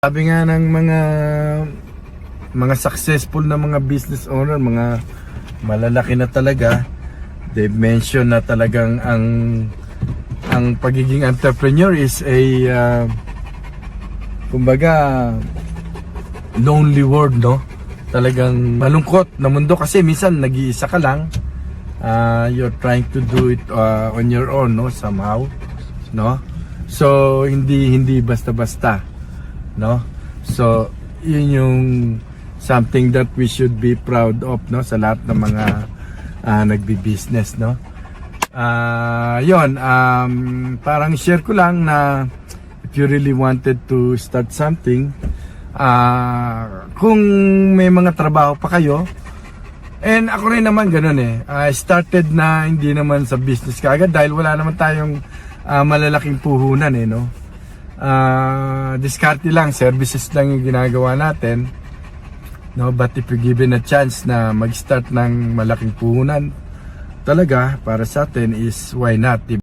Sabi nga ng mga mga successful na mga business owner, mga malalaki na talaga, they mention na talagang ang ang pagiging entrepreneur is a uh, kumbaga lonely world, no? Talagang malungkot na mundo kasi minsan nag-iisa ka lang. Uh, you're trying to do it uh, on your own, no? Somehow, no? So hindi hindi basta-basta no? So, yun yung something that we should be proud of, no? Sa lahat ng mga uh, nagbi-business, no? Ah, yun, um, parang share ko lang na if you really wanted to start something, ah, kung may mga trabaho pa kayo, and ako rin naman ganun eh, I started na hindi naman sa business kaagad dahil wala naman tayong ah, malalaking puhunan eh, no? Ah diskarte lang, services lang yung ginagawa natin. No, but if you're given a chance na mag-start ng malaking puhunan, talaga para sa atin is why not, di